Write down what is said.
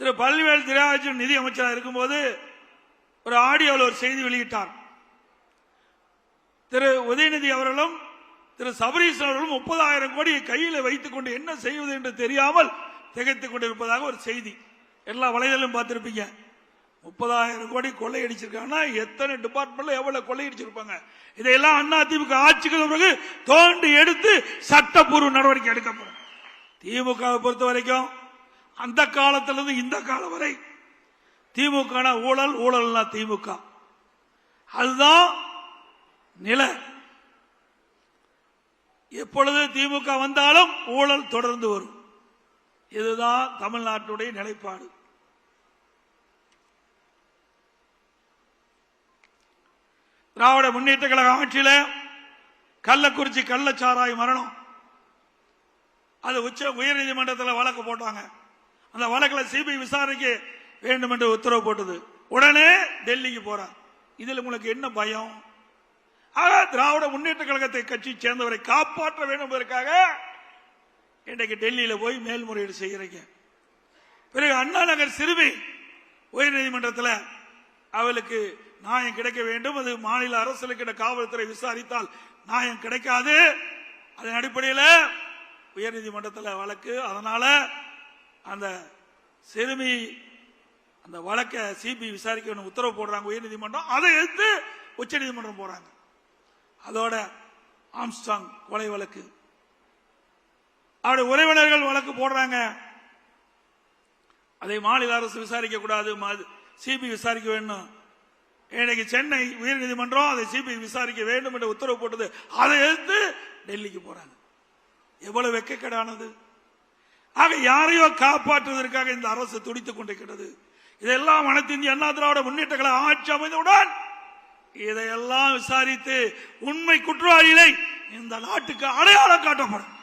திரு பல்வேல் திராஜன் நிதி அமைச்சராக இருக்கும்போது ஒரு ஆடியோவில் ஒரு செய்தி வெளியிட்டார். திரு உதயநிதி அவர்களும் திரு சபரீஷ் அவர்களும் முப்பதாயிரம் கோடியை கையில் வைத்துக் கொண்டு என்ன செய்வது என்று தெரியாமல் திகைத்துக் கொண்டிருப்பதாக ஒரு செய்தி. எல்லா வலைதளும் பார்த்திருப்பீங்க. முப்பதாயிரம் கோடி கொள்ளையடிச்சிருக்காங்கன்னா எத்தனை டிபார்ட்மெண்ட்ல எவ்வளவு கொள்ளையடிச்சிருப்பாங்க இதையெல்லாம் அண்ணா திமுக ஆட்சிக்கு பிறகு தோண்டி எடுத்து சட்டப்பூர்வ நடவடிக்கை எடுக்கப்படும். திமுகவை பொறுத்த வரைக்கும் அந்த காலத்திலிருந்து இந்த காலம் வரை. திமுக ஊழல் ஊழல்னா திமுக. அதுதான் நிலை. எப்பொழுது திமுக வந்தாலும் ஊழல் தொடர்ந்து வரும். இதுதான் தமிழ்நாட்டுடைய நிலைப்பாடு. திராவிட முன்னேற்ற கழக ஆட்சியில் கள்ளக்குறிச்சி கள்ளச்சாராய் மரணம். அது உச்ச உயர்நீதிமன்றத்தில் வழக்கு போட்டாங்க. அந்த வழக்கில் சிபிஐ விசாரணைக்கு வேண்டும் என்று உத்தரவு போட்டது. உடனே டெல்லிக்கு போறார் இதில் உங்களுக்கு என்ன பயம்? ஆக திராவிட முன்னேற்ற கழகத்தை கட்சி சேர்ந்தவரை காப்பாற்ற வேண்டும் என்பதற்காக இன்றைக்கு டெல்லியில போய் மேல்முறையீடு செய்கிறீங்க பிறகு அண்ணா நகர் சிறுமி உயர்நீதிமன்றத்தில் அவளுக்கு நியாயம் கிடைக்க வேண்டும். அது மாநில அரசுக்கிட்ட காவல்துறை விசாரித்தால் நியாயம் கிடைக்காது. அதன் அடிப்படையில் உயர்நீதிமன்றத்தில் வழக்கு. அதனால அந்த சிறுமி அந்த வழக்கை சிபிஐ விசாரிக்க வேணும் உத்தரவு போடுறாங்க உயர்நீதிமன்றம். அதை எடுத்து உச்சநீதிமன்றம் போறாங்க. அதோட ஆம்ஸ்டாங் கொலை வழக்கு. அவருடைய உறவினர்கள் வழக்கு போடுறாங்க. அதை மாநில அரசு விசாரிக்க கூடாது சிபிஐ விசாரிக்க வேண்டும் இன்னைக்கு சென்னை உயர்நீதிமன்றம் அதை சிபிஐ விசாரிக்க வேண்டும் என்று உத்தரவு போட்டது. அதை எதிர்த்து டெல்லிக்கு போறாங்க. எவ்வளவு வெக்கக்கேடானது. ஆக யாரையோ காப்பாற்றுவதற்காக இந்த அரசு துடித்துக் கொண்டிருக்கிறது. இதெல்லாம் அனைத்து இந்திய அண்ணா திராவிட முன்னேற்றங்களை ஆட்சி அமைந்தவுடன் இதையெல்லாம் விசாரித்து உண்மை குற்றவாளிகளை இந்த நாட்டுக்கு அடையாளம் காட்டப்படும்.